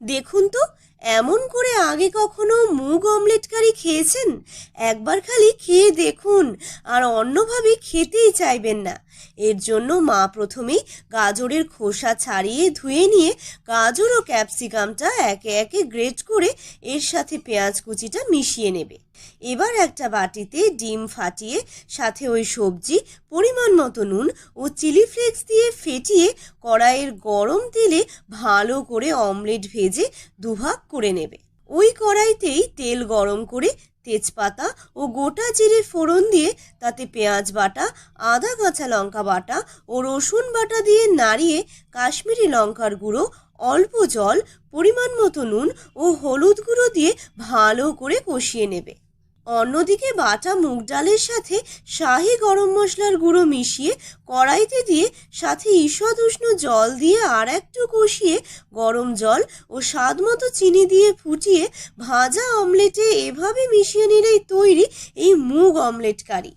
দেখুন তো এমন করে আগে কখনো মুগ অমলেট কারি খেয়েছেন? একবার খালি খেয়ে দেখুন, আর অন্যভাবে খেতেই চাইবেন না। এর জন্য মা প্রথমেই গাজরের খোসা ছাড়িয়ে ধুয়ে নিয়ে গাজর ও ক্যাপসিকামটা একে একে গ্রেট করে এর সাথে পেঁয়াজ কুচিটা মিশিয়ে নেবে। এবার একটা বাটিতে ডিম ফাটিয়ে, সাথে ওই সবজি, পরিমাণ মতো নুন ও চিলি ফ্লেক্স দিয়ে ফেটিয়ে কড়াইয়ের গরম তেলে ভালো করে অমলেট ভেজে দুভাগ করে নেবে। ওই কড়াইতেই তেল গরম করে তেজপাতা ও গোটা জিরে ফোড়ন দিয়ে তাতে পেঁয়াজ বাটা, আদা কাঁচা লঙ্কা বাটা ও রসুন বাটা দিয়ে নাড়িয়ে কাশ্মীরি লঙ্কার গুঁড়ো, অল্প জল, পরিমাণ মতো নুন ও হলুদ গুঁড়ো দিয়ে ভালো করে কষিয়ে নেবে। অন্যদিকে বাটা মুগ ডালের সাথে শাহি গরম মশলার গুঁড়ো মিশিয়ে কড়াইতে দিয়ে সাথে ঈষৎ উষ্ণ জল দিয়ে আর একটু কষিয়ে গরম জল ও স্বাদ মতো চিনি দিয়ে ফুটিয়ে ভাজা অমলেটে এভাবে মিশিয়ে নিলেই তৈরি এই মুগ অমলেট কারি